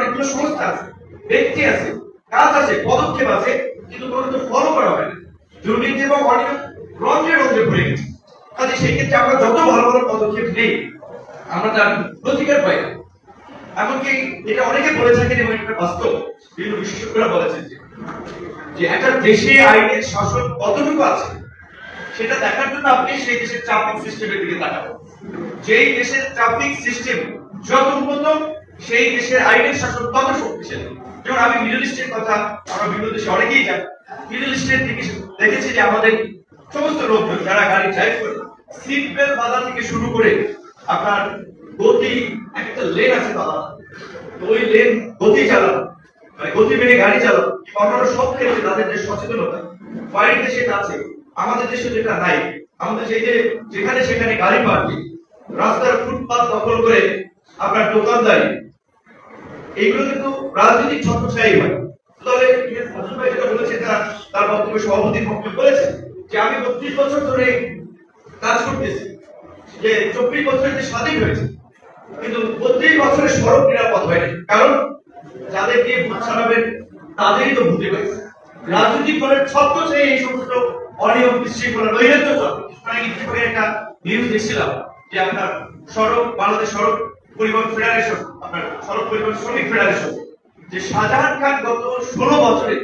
অনেকগুলো সংস্থা আছে, ব্যক্তি আছে, কাজ আছে, পদক্ষেপ আছে, কিন্তু কোনো ফলো করা হয় না। দুর্নীতি এবং অনিয়ম রঞ্জে রঞ্জে ভরে গেছে। কাজে সেই ক্ষেত্রে আমরা যত ভালো ভালো পদক্ষেপ নেই, আমরা তার প্রতিকার পাই না। এমনকি এটা অনেকে বলে থাকেন এবং এটা বাস্তব। বিভিন্ন বিশেষজ্ঞরা বলেছেন যে যে একটা দেশে আইনের শাসন কতটুকু আছে, সেটা দেখার জন্য আপনি সেই দেশের ট্রাফিক সিস্টেমের দিকে তাকাবেন। যেই দেশের ট্রাফিক সিস্টেম যত উন্নত সেই দেশের আইনের শাসন কত শক্তিশালী? যেমন আমি মিডল ইস্টের কথা, আমরা বিভিন্ন দেশে অনেকেই জানি। মিডল ইস্টের দিকে দেখেছি যে আমাদের সমস্ত লোকজন যারা গাড়ি ড্রাইভ করে সিট বেল্ট বাধা থেকে শুরু করে আপনার গতি একটা লেন আছে বাধা। ওই লেন গতি চালানো মানে গতি মেনে গাড়ি চালানো অন্যান্য সব ক্ষেত্রে তাদের যে সচেতনতা বাইরের দেশে আছে। আমাদের দেশে যেটা নাই। আমাদের সেই যে যেখানে সেখানে গাড়ি পার্কিং, রাস্তার ফুটপাত দখল করে আপনার দোকানদারি এইগুলো কিন্তু রাজনৈতিক ছত্রছায়াই হয়। তাহলে হাসান ভাই যেটা বলেছে তার তার বক্তব্যে সভাপতির পক্ষে বলেছে যে আমি বত্রিশ বছর ধরে কাজ করতেছি, যে চব্বিশ বছরের যে স্বাধীন হয়েছে, কিন্তু বত্রিশ বছরের সড়ক নিরাপদ হয়নি। কারণ যাদের দিয়ে ভোট ছাড়াবেন, তাদেরই তো ভুতে পেয়েছে রাজনৈতিক দলের ছত্র সেই এই সমস্ত অনিয়ম, বিশৃঙ্খলা, নৈরাজ্য চলে মানে একটা নিউজ দেখছিলাম যে আপনার সড়ক, বাংলাদেশ সড়ক পরিবহন ফেডারেশন, আপনার সড়ক পরিবহন শ্রমিক ফেডারেশন, যে শাহজাহান খান গত ষোলো বছরে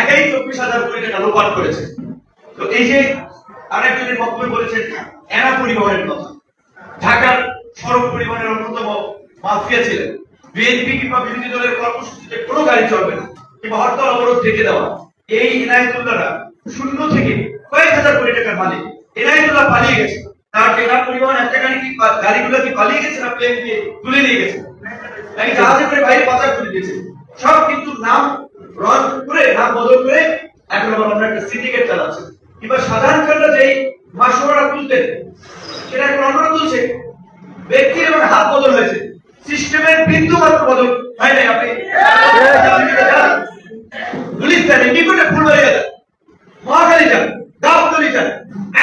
একাই চব্বিশ হাজার কোটি টাকা লোপাট করেছে। তো এই যে আরেকজনের বক্তব্য বলেছেন এনা পরিবহনের কথা। ঢাকার সড়ক পরিবহনের অন্যতম মাফিয়া ছিলেন। বিএনপি কিংবা বিরোধী দলের কর্মসূচিতে কোনো গাড়ি চলবে না, কিংবা হরতাল অবরোধ রেখে দেওয়া। এই ইনায়তুল্লাহরা শূন্য থেকে কয়েক হাজার কোটি টাকার মালিক। ইনায়তুল্লাহ পালিয়ে গেছে। তার টেকা পরিবহন একটা গাড়ি কি গাড়িগুলো কি পালিয়ে গেছে না প্লেন দিয়ে তুলে নিয়ে গেছে? নাকি জাহাজে করে বাইরে পাচার করে দিয়েছে? সব কিন্তু নাম রদ করে, নাম বদল করে এখন আবার আমরা একটা সিন্ডিকেট চালাচ্ছে। কিংবা সাধারণ খানরা যেই মাসোয়ারা তুলতেন সেটা এখন অন্যরা তুলছে ব্যক্তি এবং হাত বদল হয়েছে। সিস্টেমের বিন্দু মাত্র বদল হয় নাই আপনি গুলিস্তানে নিকটে ফুলবাড়ি যান মহাখালী যান গাবতলি যান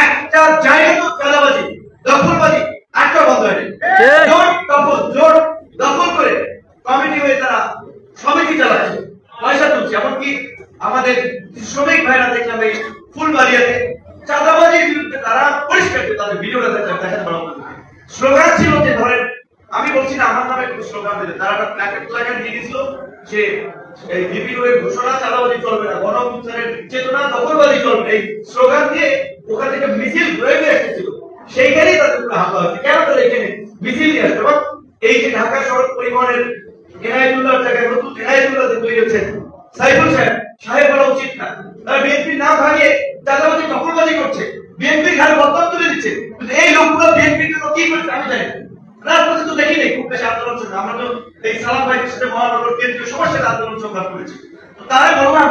একটা জায়গা তো চাঁদাবাজি দখলবাজি একটা বন্ধ হয়নি জোর দখল জোর দখল করে কমিটি হয়ে তারা সমিতি চালাচ্ছে পয়সা তুলছে এমনকি আমাদের শ্রমিক ভাইরা দেখলাম এই ফুলবাড়িয়াতে চাঁদাবাজির বিরুদ্ধে তারা পরিষ্কার করে তাদের ভিডিওটা দেখাতে দেখাতে পারলাম স্লোগান ছিল যে ধরেন, আমি বলছি না, আমার নামে কোনো স্লোগান দিলে তারা একটা প্ল্যাকেট প্ল্যাকেট দিয়ে দিয়েছিল যে, এই বিপিও এর ঘোষণা, চাঁদাবাজি চলবে না, গণঅভ্যুত্থানের চেতনা দখলবাজি চলবে এই স্লোগান দিয়ে ওখান থেকে মিছিল ঘুরে ঘুরে এসেছিল। সেইখানেই তাদের উপরে হামলা হয়েছে। কেন তারা এখানে মিছিল নিয়ে আসবে? এই যে ঢাকা সড়ক পরিবহনের এনআইতুল্লাহর জায়গায় নতুন এনআইতুল্লাহ তৈরি হচ্ছে সাইফুল সাহেব সাহেব বলা উচিত না। তারা বিএনপির নাম ভাঙিয়ে চাঁদাবাজি, দখলবাজি করছে। বিএনপির ঘাড়ে বদনাম তুলে দিচ্ছে। এই লোকগুলো বিএনপির জন্য কি করছে আমি জানি। রাজপথে তো দেখি নাই খুব বেশি আন্দোলন চলছে। আমরা তো এই সালাম ভাইয়ের সাথে মহানগর কেন্দ্রীয় সবার সাথে আন্দোলন সংঘাত করেছি। তো তারাই বললাম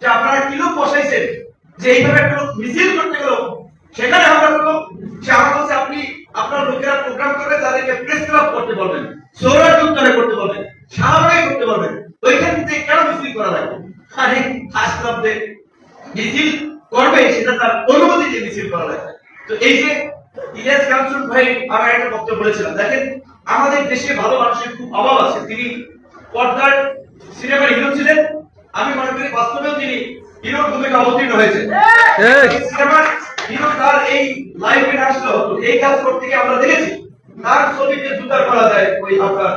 যে আপনারা কি লোক বসাইছেন? যে এইভাবে একটা লোক মিছিল করতে গেল, সেখানে আমরা বলল যে আমার কাছে আপনি আপনার লোকেরা প্রোগ্রাম করবে, তাদেরকে প্রেস ক্লাব করতে বলবেন সৌরাজ উত্তরে করতে বলবেন শাহবাগে করতে বলবেন। ওইখান থেকে কেন মিছিল করা লাগবে? আরে হাসপাতালে মিছিল করবে সেটা তার অনুমতি দিয়ে মিছিল করা লাগবে তো এই যে ইলিয়াস কামসুল ভাই আমার একটা বক্তব্য বলেছিলাম দেখেন আমাদের দেশে ভালো মানুষের খুব অভাব আছে। তিনি পর্দার সিনেমার হিরো ছিলেন আমি মনে করি বাস্তবেও তিনি হিরোর ভূমিকা অবতীর্ণ হয়েছে সিনেমার হিরো তার এই লাইফে আসলো এই কাজ করতে গিয়ে আমরা দেখেছি তার ছবিতে জুতার করা যায় ওই আপনার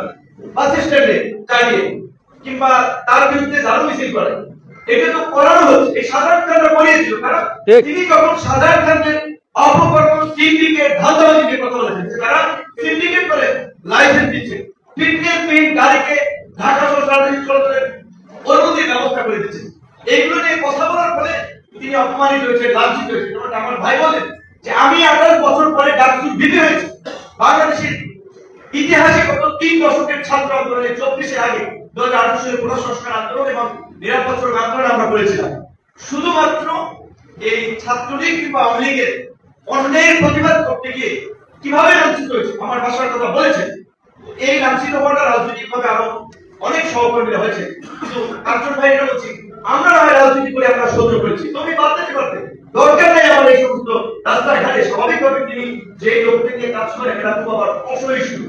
বাস স্ট্যান্ডে দাঁড়িয়ে কিংবা তার বিরুদ্ধে ঝাড়ু মিছিল করে। এটা তো করানো হচ্ছে। এই খানরা করিয়েছিল তিনি যখন সাধারণ খানদের অপকর্ম সিন্ডিকেট ধান্দাবাজি নিয়ে কথা বলেছেন যে তারা সিন্ডিকেট করে লাইসেন্স দিচ্ছে। ফিটনেস বিহীন গাড়িকে ঢাকা চলাচলের অনুমতির ব্যবস্থা করে দিচ্ছে। এইগুলো নিয়ে কথা বলার ফলে তিনি অপমানিত হয়েছে লাঞ্ছিত হয়েছে যেমন আমার ভাই বলেন যে আমি আঠারো বছর পরে ডাকসুর বিধি হয়েছে। বাংলাদেশের ইতিহাসে গত তিন দশকের ছাত্র আন্দোলনে চব্বিশের আগে দু হাজার আঠারো সালে পুনঃ সংস্কার আন্দোলন এবং সড়ক আন্দোলন আমরা করেছিলাম শুধুমাত্র এই ছাত্রলীগ কিংবা আওয়ামী লীগের অন্যের প্রতিবাদ করতে গিয়ে কীভাবে লাঞ্ছিত হয়েছে, আমার ভাষার কথা বলেছেন? এই লাঞ্ছিত হওয়াটা রাজনৈতিক ভাবে আরও অনেক সহকর্মীরা হয়েছে। কিন্তু বলছি, আমরা রাজনীতি করে আমরা সহ্য করেছি। তুমি পারতে। দরকার নেই আমার এই সমস্ত রাস্তায় ঘাটে স্বাভাবিকভাবে তিনি যে লোককে নিয়ে কাজ খুব আবার অসহিষ্ণু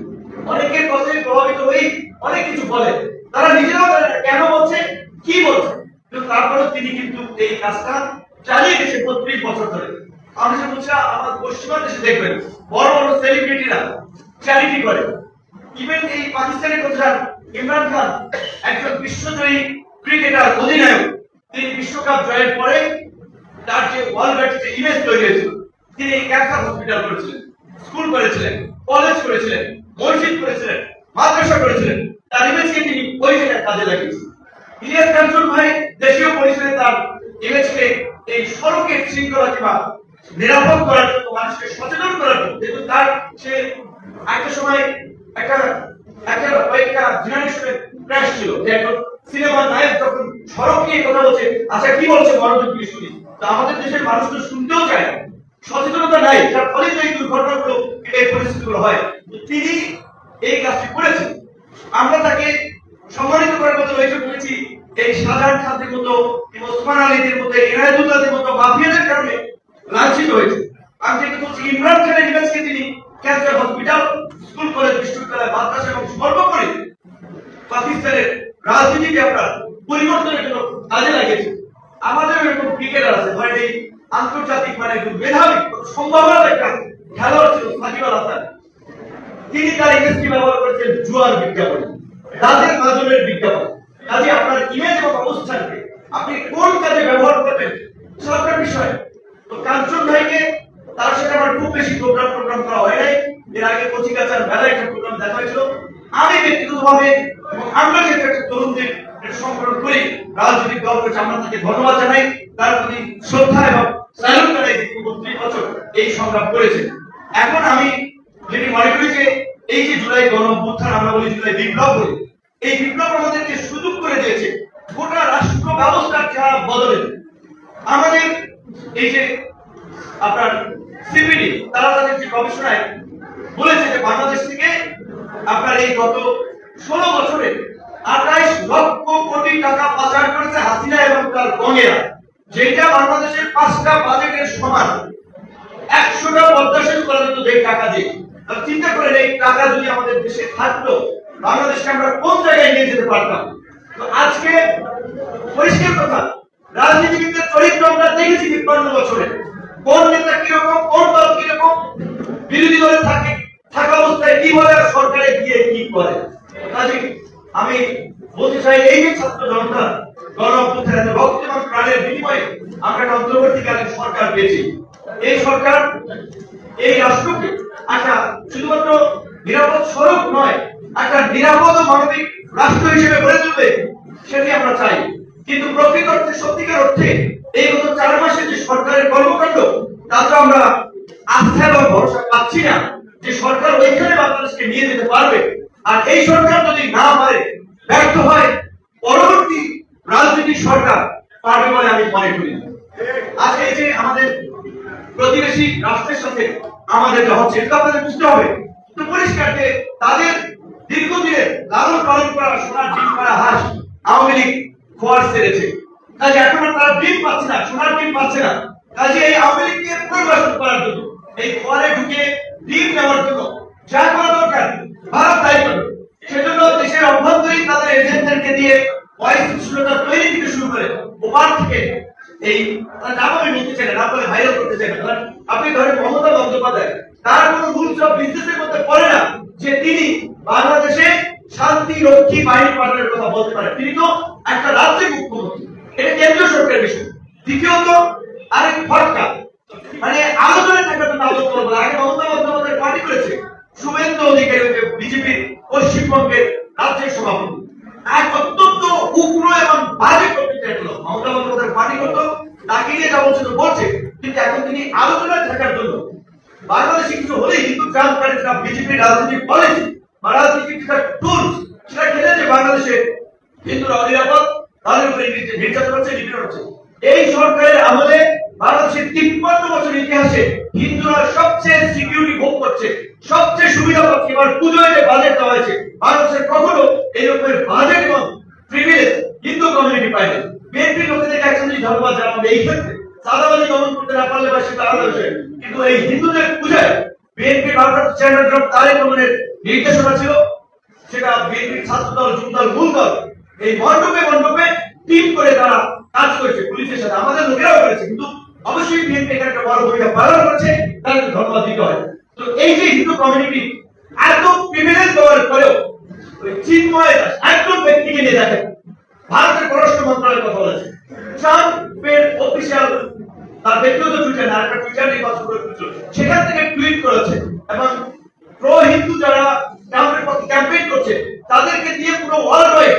অনেকের কথায় প্রভাবিত হয়ে অনেক কিছু বলে। তারা নিজেরাও কেন বলছে বলছে? কিন্তু তারপরেও তিনি কিন্তু এই কাজটা চালিয়ে গেছে বত্রিশ বছর ধরে। আমি যে আমার পশ্চিমা দেশে দেখবেন, বড় বড় সেলিব্রিটিরা চ্যারিটি করে। ইভেন এই পাকিস্তানের কোচ ইমরান খান, একজন বিশ্বজয়ী ক্রিকেটার অধিনায়ক, তিনি বিশ্বকাপ জয়ের পরে তার যে ওয়ার্ল্ড যে ইমেজ তৈরি হয়েছিল, তিনি ক্যান্সার হসপিটাল করেছিলেন স্কুল করেছিলেন কলেজ করেছিলেন, মসজিদ করেছিলেন, মাদ্রাসা করেছিলেন। তার ইমেজকে তিনি ওই জায়গায় কাজে লাগিয়েছেন। ইলিয়াস কাঞ্চন ভাই দেশীয় পরিসরে তার ইমেজকে এই সড়কের শৃঙ্খলা কিংবা নিরাপদ করার জন্য, মানুষকে সচেতন করার জন্য, যেহেতু তার সে একটা সময় একটা একটা ক্র্যাশ ছিল। যে সিনেমার নায়ক যখন সড়ক নিয়ে কথা বলছে আচ্ছা কি বলছে মনোযোগ দিয়ে শুনি? তো আমাদের দেশের মানুষ তো শুনতেও চায় না। সচেতনতা নাই যার ফলে এই দুর্ঘটনাগুলো, এই পরিস্থিতিগুলো হয়। তিনি এই কাজটি করেছেন। আমরা তাকে সম্মানিত করার মতো রয়েছে এই সাধারণ খাদ্যের মতো ওসমান আলীদের মতো এনায়তুল্লাহদের মতো মাফিয়াদের কারণে লাঞ্ছিত হয়েছে। যেটা বলছি, ইমরান খানের ইমেজকে তিনি ক্যান্সার হসপিটাল, স্কুল, কলেজ, বিশ্ববিদ্যালয়, মাদ্রাসা এবং সর্বোপরি পাকিস্তানের রাজনীতিকে আপনার পরিবর্তনের জন্য কাজে লাগিয়েছে। আমাদের এরকম ক্রিকেটার আছে ধরেন এই আন্তর্জাতিক মানে একটু মেধাবী সম্ভাবনার একটা খেলোয়াড় ছিল সাকিব আল হাসান। তিনি তার ইমেজকে ব্যবহার করেছেন জুয়ার বিজ্ঞাপন তাদের মাধ্যমের বিজ্ঞাপন। কাজে আপনার ইমেজ এবং অবস্থানকে আপনি কোন কাজে ব্যবহার করবেন সরকার বিষয়। তো কাঞ্চন ভাইকে, তার সাথে আমার খুব বেশি প্রোগ্রাম প্রোগ্রাম করা হয় নাই। এর আগে কচিকাচার মেলায় একটা প্রোগ্রাম দেখা হয়েছিল। আমি ব্যক্তিগতভাবে এবং আমরা যে একটা তরুণদের সংগঠন করি, রাজনৈতিক দল করেছে আমরা তাকে ধন্যবাদ জানাই। তার প্রতি শ্রদ্ধা এবং স্যালুট জানাই তিনি বছর এই সংগ্রাম করেছেন। এখন আমি যেটি মনে করি যে এই যে জুলাই গণ আমরা বলি জুলাই বিপ্লব বলি এই বিপ্লব আমাদেরকে সুযোগ করে দিয়েছে। গোটা রাষ্ট্র ব্যবস্থার যা বদলে। আমাদের এই যে আপনার সিপিডি, তারা তাদের যে গবেষণায় বলেছে যে বাংলাদেশ থেকে আপনার এই গত ষোলো বছরে আঠাইশ লক্ষ কোটি টাকা পাচার করেছে হাসিনা এবং তার গঙ্গেরা। যেটা বাংলাদেশের পাঁচটা বাজেটের সমান। একশোটা পদ্মা সেতু জন্য যে টাকা দিয়ে চিন্তা করেন, এই টাকা যদি আমাদের দেশে থাকতো বাংলাদেশকে আমরা কোন জায়গায় নিয়ে যেতে পারতাম? তো আজকে পরিষ্কার কথা, রাজনীতিবিদদের চরিত্র আমরা দেখেছি তিপ্পান্ন বছরে। কোন নেতা কীরকম, কোন দল কীরকম, বিরোধী দলে থাকে, থাকা অবস্থায় কি বলে আর সরকারে গিয়ে কি করে? কাজে আমি বলতে চাই, এই যে ছাত্র জনতা গণ অভ্যুত্থানের রক্ত এবং প্রাণের বিনিময়ে আমরা একটা অন্তর্বর্তীকালীন সরকার পেয়েছি। এই সরকার, এই রাষ্ট্রকে একটা শুধুমাত্র নিরাপদ সড়ক নয় একটা নিরাপদ মানবিক রাষ্ট্র হিসেবে গড়ে তুলবে, সেটি আমরা চাই। কিন্তু প্রকৃত অর্থে, সত্যিকার অর্থে, এই গত চার মাসে যে সরকারের কর্মকাণ্ড তাতে আমরা আস্থা এবং ভরসা পাচ্ছি না যে সরকার ওইখানে বাংলাদেশকে নিয়ে যেতে পারবে। আর এই সরকার যদি না পারে, ব্যর্থ হয়, পরবর্তী রাজনৈতিক সরকার পারবে বলে আমি মনে করি আজকে এই যে আমাদের প্রতিবেশী রাষ্ট্রের সাথে আমাদের হচ্ছে এটা আপনাদের বুঝতে হবে, তো পরিষ্কার যে তাদের দীর্ঘদিনের লালন পালন করা সোনার ডিম করা হাঁস আওয়ামী লীগ খোয়ার সেরেছে কাজে এখন তারা ডিম পাচ্ছে না, সোনার ডিম পাচ্ছে না। কাজে এই আওয়ামী লীগকে পুনর্বাসন করার জন্য, এই খোয়ারে ঢুকে ডিম নেওয়ার জন্য যা করা দরকার, ভারত তাই করবে। সেজন্য দেশের অভ্যন্তরীণ তাদের এজেন্টদেরকে দিয়ে অস্থিতিশীলতা তৈরি থেকে শুরু করে ওপার থেকে এই নাম আমি বলতে চাই না নাম বলে ভাইরাল করতে চাই না। আপনি ধরেন মমতা বন্দ্যোপাধ্যায় তার কোনো ভুল সব বিজনেসের মধ্যে পড়ে না, যে তিনি বাংলাদেশে শান্তি, রক্ষী, বাহিনী পাঠানোর কথা বলতে পারেন। তিনি তো একটা রাজ্যের মুখ্যমন্ত্রী এটা কেন্দ্রীয় সরকারের বিষয় দ্বিতীয়ত আরেক ফটকা মানে আলোচনায় থাকার জন্য আলোচনা করব না। আগে মমতা বন্দ্যোপাধ্যায় পার্টি করেছে শুভেন্দু অধিকারী বিজেপির পশ্চিমবঙ্গের রাজ্যের সভাপতি এক অত্যন্ত উগ্র এবং বাজে করতে চাইছিল মমতা বন্দ্যোপাধ্যায় পার্টি করতো তাকে নিয়ে যা বলছে তো বলছে কিন্তু এখন তিনি আলোচনায় থাকার জন্য বাংলাদেশে কিছু হলেই হিন্দু ট্রান্সপারেন্ট বিজেপির রাজনৈতিক পলিসি বা রাজনৈতিক যেটা টুলস সেটা খেলেছে বাংলাদেশে হিন্দুরা অনিরাপদ তাদের উপরে নির্যাতন নির্যাতন হচ্ছে নিপীড়ন হচ্ছে সরকারের আমলে বাংলাদেশের তিপ্পান্ন বছর ইতিহাসে হিন্দুরা সবচেয়ে সিকিউরিটি ভোগ করছে, সবচেয়ে সুবিধা পাচ্ছে, এবার পুজোয় যে বাজেট দেওয়া হয়েছে বাংলাদেশের কখনো এই বাজেট এবং প্রিভিলেজ হিন্দু কমিউনিটি পায়নি বিএনপি লোকেদেরকে একসাথে ধন্যবাদ জানাব এই ক্ষেত্রে। সাদাবাজি দমন করতে না পারলে বা সেটা আলাদা বিষয় কিন্তু এই হিন্দুদের পূজায় বিএনপি ভারপ্রাপ্ত চেয়ারম্যান জনাব তারেক রহমানের নির্দেশনা ছিল, সেটা বিএনপির ছাত্র দল যুব দল মূল দল, এই মণ্ডপে মণ্ডপে টিম করে তারা কাজ করেছে, পুলিশের সাথে আমাদের লোকেরাও করেছে, কিন্তু অবশ্যই বিএনপি এখানে একটা বড় ভূমিকা পালন করেছে তাদেরকে ধন্যবাদ দিতে হয় তো এই যে হিন্দু কমিউনিটি এত প্রিভিলেজ পরেও ওই চিন্ময় দাস, একজন ব্যক্তিকে নিয়ে দেখেন, ভারতের পররাষ্ট্র মন্ত্রণালয়ের কথা বলেছে ট্রাম্পের অফিসিয়াল তার ব্যক্তিগত টুইটার না একটা টুইটার নির্বাচন। সেখান থেকে টুইট করেছে, এবং প্রো হিন্দু যারা ট্রাম্পের পক্ষে ক্যাম্পেইন করছে, তাদেরকে দিয়ে পুরো ওয়ার্ল্ড ওয়াইড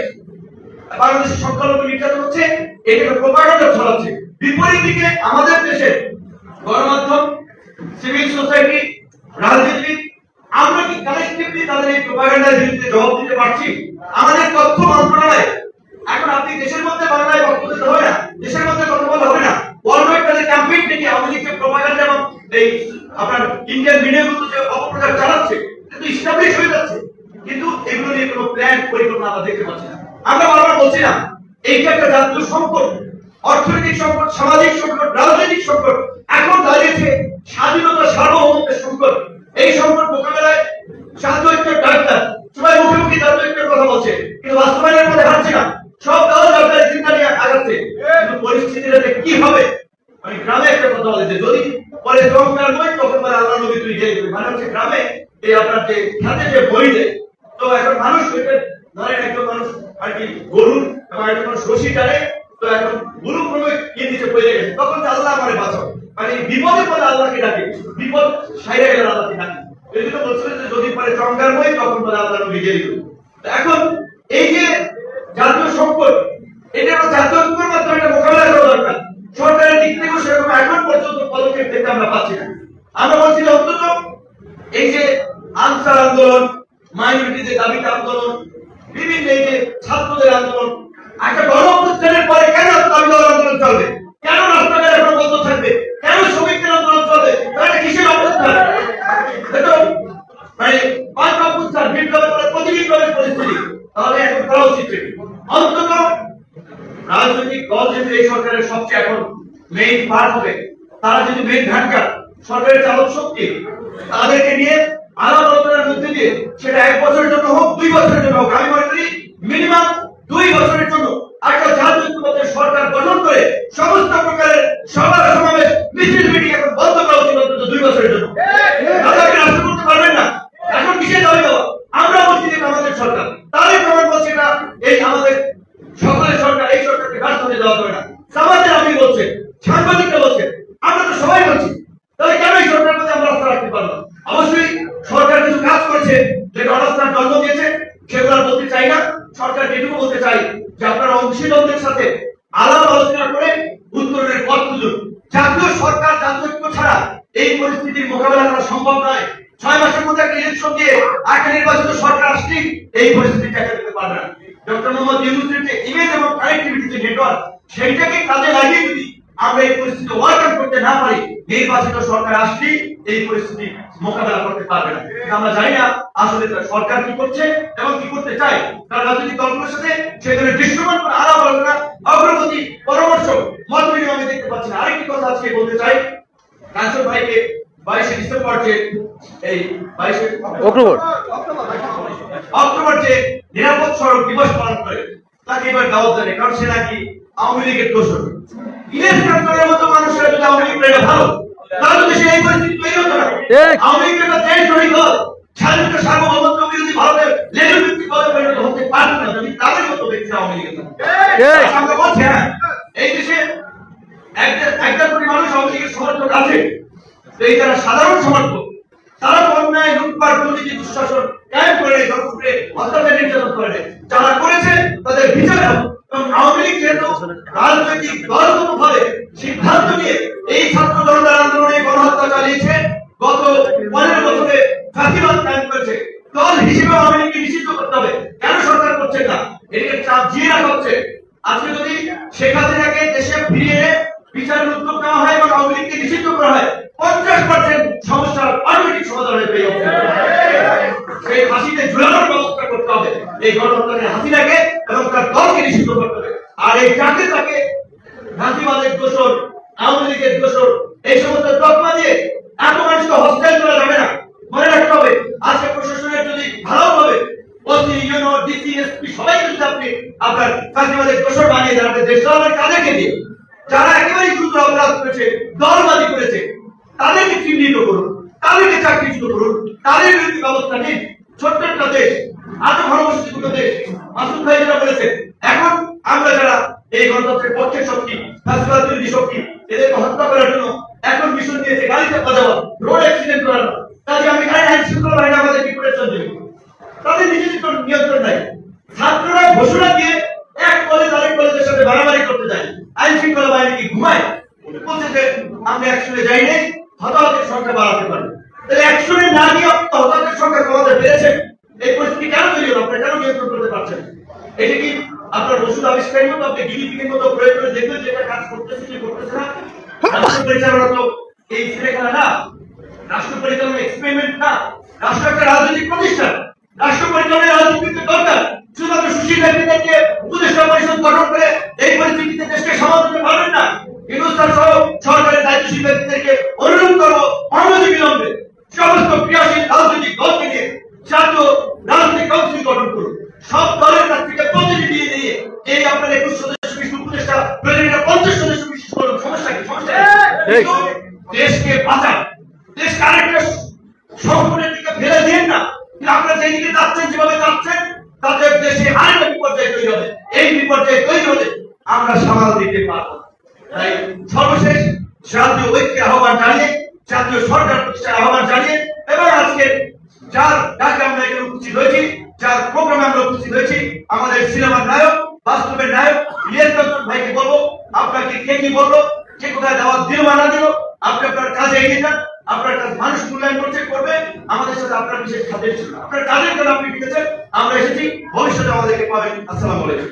বাংলাদেশের সংখ্যালঘু নির্যাতন হচ্ছে, এটাকে প্রোপাগান্ডা ছড়াচ্ছে বিপরীত দিকে আমাদের দেশের গণমাধ্যম, সিভিল সোসাইটি রাজনীতিবিদ আমরা কি কালেক্টিভলি তাদের এই প্রোপাগান্ডার বিরুদ্ধে জবাব দিতে পারছি? আমাদের তথ্য মন্ত্রণালয় এখন আপনি দেশের মধ্যে বাংলায় বক্তব্য দিতে হবে না, দেশের মধ্যে কথা বলতে হবে না। ওয়ার্ল্ড তাদের ক্যাম্পেইন থেকে লীগকে প্রোপাগান্ডা এবং এই আপনার ইন্ডিয়ান মিডিয়াগুলো যে অপপ্রচার চালাচ্ছে কিন্তু ইস্টাবলিশ হয়ে যাচ্ছে। কিন্তু এগুলো নিয়ে কোনো প্ল্যান পরিকল্পনা আমরা দেখতে পাচ্ছি না। আমরা বারবার বলছি না এইটা একটা জাতীয় সংকট অর্থনৈতিক সংকট, সামাজিক সংকট, রাজনৈতিক সংকট, এখন দাঁড়িয়েছে স্বাধীনতা সার্বভৌমত্বের সংকট। এই সংকট মোকাবেলায় জাতীয় ঐক্যের ডাক্তার সবাই মুখে মুখে জাতীয় ঐক্যের কথা বলছে কিন্তু বাস্তবায়নের মধ্যে হাঁটছে না সব দল সরকারের চিন্তা নিয়ে আগাচ্ছে কিন্তু পরিস্থিতিটা যে কি হবে মানে গ্রামে একটা কথা বলে যে যদি পরে চমকার বই তখন বলে আল্লাহ নবী তুই গিয়ে দিবি মানে হচ্ছে গ্রামে এই আপনার যে খাতে যে বই দেয় তো এখন মানুষ ওইটা ধরেন একজন মানুষ আর কি গরুর এবং একজন মানুষ রশি টানে তো এখন গুরু ক্রমে ইয়ে দিতে পড়ে গেছে তখন তো আল্লাহ আমারে বাঁচাও মানে বিপদে পরে আল্লাহকে ডাকে বিপদ সাইরে গেলে আল্লাহকে ডাকে এই জন্য বলছিলেন যে যদি পরে চমকার বই তখন বলে আল্লাহ নবী এখন এই যে জাতীয় সংকট, এটা জাতীয় ঐক্যের মাধ্যমে এটা মোকাবেলা করা দরকার। সরকারের দিক থেকেও সেরকম এখন পর্যন্ত পদক্ষেপ দেখতে আমরা পাচ্ছি না। আমরা বলছি অন্তত এই যে আনসার আন্দোলন মাইনরিটিদের দাবিতে আন্দোলন, বিভিন্ন এই যে ছাত্রদের আন্দোলন একটা গণ অভ্যুত্থানের পরে কেন দাবি দেওয়ার আন্দোলন চলবে কেন রাস্তাঘাট এখন বন্ধ থাকবে কেন শ্রমিকদের আন্দোলন চলবে তাহলে কিসের অভ্যুত্থান এটা মানে পাঁচ অভ্যুত্থান বিপ্লবের পরে প্রতি বিপ্লবের পরিস্থিতি তাহলে করা উচিত অন্তত রাজনৈতিক দল এই সরকারের সবচেয়ে এখন মেইন হবে, তারা যদি মেইন সরকারের চালক শক্তি, তাদেরকে নিয়ে আলাপ আলোচনার মধ্যে দিয়ে সেটা এক বছরের জন্য হোক, দুই বছরের জন্য হোক, আমি মনে করি মিনিমাম দুই বছরের জন্য একটা জাতীয়তাবাদের সরকার গঠন করে সমস্ত প্রকারের সভা সমাবেশ মিছিল মিটিং এখন বন্ধ করা উচিত অন্তত দুই বছরের জন্য তাদেরকে রাষ্ট্র করতে পারবেন না এখন কিসের দাবি দেওয়া আমরা বলছি যে এটা আমাদের সরকার তারই প্রমাণ বলছে এটা এই আমাদের সকলের সরকার, এই সরকারকে ব্যর্থ হয়ে দেওয়া যাবে না সমাজের আপনি বলছেন সাংবাদিকরা বলছেন আমরা তো সবাই বলছি তাহলে কেন এই সরকারের মধ্যে আমরা আস্থা রাখতে পারলাম অবশ্যই সরকার কিছু কাজ করেছে যেটা অনাস্থার জন্ম দিয়েছে সেগুলো আর বলতে চাই না সরকার যেটুকু বলতে চাই যে আপনারা অংশীদারদের সাথে আলাপ আলোচনা করে উত্তরণের পথ খুঁজুন জাতীয় সরকার জাতীয় ঐক্য ছাড়া এই পরিস্থিতির মোকাবেলা করা সম্ভব নয় ছয় মাসের মধ্যে একটা ইলেকশন দিয়ে একটা নির্বাচিত সরকার আসলেই এই পরিস্থিতি দেখা দিতে পারবে না ডক্টর মোহাম্মদ ইউনুসের যে ইমেজ এবং কানেক্টিভিটি যে নেটওয়ার্ক সেইটাকে কাজে লাগিয়ে যদি আমরা এই পরিস্থিতি ওয়ার্ক করতে না পারি নির্বাচিত সরকার আসলেই এই পরিস্থিতি মোকাবেলা করতে পারবে না। আমরা জানি না আসলে তার সরকার কি করছে এবং কি করতে চায়। তার রাজনৈতিক দলগুলোর সাথে সেখানে দৃশ্যমান করে আলাপ আলোচনা অগ্রগতি পরামর্শ মত বিনিময় আমি দেখতে পাচ্ছি না। আরেকটি কথা আজকে বলতে চাই। কাঞ্চন ভাইকে বাইশে ডিসেম্বর যে এই বাইশে অক্টোবর। অক্টোবর যে নিরাপদ সড়ক দিবস পালন করে তাকে এবার দাওয়াত দেবে। কারণ সে নাকি আওয়ামী লীগের দোষর। ইলেশ কান্তরের মতো মানুষেরা যদি আওয়ামী লীগ এটা ভালো তাহলে তো এই পরিস্থিতি তৈরি হতো না আওয়ামী লীগ একটা দেশ শহীদ দল স্বাধীনতা সার্বভৌমত্ব বিরোধী ভারতের লেজু ভিত্তি দলে পরিণত হতে পারবে না যদি তাদের মতো ব্যক্তি আওয়ামী লীগের থাকে। ঠিক। আমরা বলছি হ্যাঁ এই দেশে একটা একটা কোটি মানুষ আওয়ামী লীগের সমর্থক আছে। এই যারা সাধারণ সমর্থক তারা অন্যায় লুটপাট দুর্নীতি দুঃশাসন কায়েম করে জনগণকে নির্যাতন করে যারা করেছে তাদের বিচার হোক এবং আওয়ামী লীগ যেহেতু রাজনৈতিক দলগত ভাবে সিদ্ধান্ত নিয়ে এই ছাত্র জনতার আন্দোলনে গণহত্যা চালিয়েছে। গত পনেরো বছরে ফাঁসিবাদ কায়েম করেছে দল হিসেবে আওয়ামী লীগকে নিষিদ্ধ করতে হবে কেন সরকার করছে না এটাকে চাপ দিয়ে রাখা হচ্ছে আজকে যদি শেখ হাসিনাকে দেশে ফিরিয়ে এনে বিচারের উদ্যোগ নেওয়া হয় এবং আওয়ামী লীগকে নিষিদ্ধ করা হয় পঞ্চাশ পার্সেন্ট সমস্যার অটোমেটিক সমাধান হয়ে পেয়ে যাবে সেই ফাঁসিতে ঝুলানোর ব্যবস্থা করতে হবে এই গণহত্যাকে হাসিনাকে এবং তার দলকে নিষিদ্ধ করতে হবে আর এই যাকে তাকে নাজিবাদের দোষর আওয়ামী লীগের দোষর এই সমস্ত তকমা দিয়ে এত মানুষকে করা যাবে না। মনে রাখতে হবে, আজকে প্রশাসনের যদি ভালোভাবে ওসি ইউনো, ডিসি, এসপি সবাই কিন্তু আপনি আপনার ফাঁসিবাদের দোষর বানিয়ে দেন দেশ চালানোর কাদেরকে দিয়ে যারা একেবারেই ক্ষুদ্র অপরাধ করেছে দলবাদী করেছে, তাদেরকে চিহ্নিত করুন, তাদেরকে চাকরিচ্যুত করুন, তাদের বিরুদ্ধে ব্যবস্থা নিন। ছোট্ট একটা দেশ, আজও ঘনবসতি দুটো দেশ, মাসুদ ভাই যেটা বলেছেন, এখন আমরা যারা এই গণতন্ত্রের পক্ষের শক্তি, ফাঁসিবাদ বিরোধী শক্তি, এদেরকে হত্যা করার জন্য এখন মিশন দিয়েছে গাড়ি চাপা দেওয়া রোড অ্যাক্সিডেন্ট করানো কাজে আমি গাড়ি আইন শৃঙ্খলা বাহিনী আমাদের কি করেছেন দেবে তাদের নিজেদের কোনো নিয়ন্ত্রণ নাই ছাত্ররা ঘোষণা দিয়ে এক কলেজ আরেক কলেজের সাথে বাড়াবাড়ি করতে যায় আইন শৃঙ্খলা বাহিনী কি ঘুমায় বলছে যে আমরা একসঙ্গে যাই নাই হতাহতের সংখ্যা বাড়াতে পারি তাহলে একসঙ্গে না গিয়ে আপনি হতাহতের সংখ্যা কমাতে পেরেছেন এই পরিস্থিতি কেন তৈরি হলো আপনি কেন নিয়ন্ত্রণ করতে পারছেন না? এটা কি আপনার ওষুধ আবিষ্কারের মতো আপনি গিনিপিগের মতো প্রয়োগ করে দেখবেন যে এটা কাজ করতেছে কি করতেছে না রাষ্ট্র পরিচালনা তো এই ছেলেখেলা না রাষ্ট্র পরিচালনা এক্সপেরিমেন্ট না রাষ্ট্র একটা রাজনৈতিক প্রতিষ্ঠান রাষ্ট্র পরিচালনায় রাজনীতিতে দরকার শুধুমাত্র সুশীল ব্যক্তিদেরকে উপদেষ্টা পরিষদ গঠন করে এই পরিস্থিতিতে দেশকে সমাধান করতে পারবেন না হিন্দুস্তান সহ সরকারের দায়িত্বশীল ব্যক্তিদেরকে অনুরোধ করব অনবধি বিলম্বে সমস্ত ক্রিয়াশীল রাজনৈতিক দলকে নিয়ে জাতীয় রাজনৈতিক কাউন্সিল গঠন করুন সব দলের কাছ থেকে প্রতিনিধি দিয়ে দিয়ে এই আপনার একুশ সদস্য বিশিষ্ট উপদেষ্টা প্রয়োজনীয় পঞ্চাশ সদস্য বিশিষ্ট করুন সমস্যা কি সমস্যা কি? কিন্তু দেশকে বাঁচান দেশকে আরেকটা সংকটের দিকে ফেলে দিন না কিন্তু আপনারা যেই দিকে যাচ্ছেন যেভাবে যাচ্ছেন দেশে আরেকটা বিপর্যয় তৈরি হবে এই বিপর্যয় তৈরি হলে আমরা সামাল দিতে পারব। তাই সর্বশেষ জাতীয় ঐক্যের আহ্বান জানিয়ে, জাতীয় সরকার প্রতিষ্ঠার আহ্বান জানিয়ে এবং আজকে যার ডাকে আমরা এখানে উপস্থিত হয়েছি, যার প্রোগ্রামে আমরা উপস্থিত হয়েছি, আমাদের সিনেমার নায়ক, বাস্তবের নায়ক, ইলিয়াস রঞ্জন ভাইকে বলব, আপনাকে কে কি বলল কে কোথায় দাওয়াত দিল না দিল, আপনি আপনার কাজে এগিয়ে যান আপনার মানুষ মূল্যায়ন করছে, করবে, আমাদের সাথে আপনার বিশেষ কাজের ছিল আপনার কাজের জন্য আপনি লিখেছেন আমরা এসেছি, ভবিষ্যতে আমাদেরকে পাবেন। আসসালামু আলাইকুম।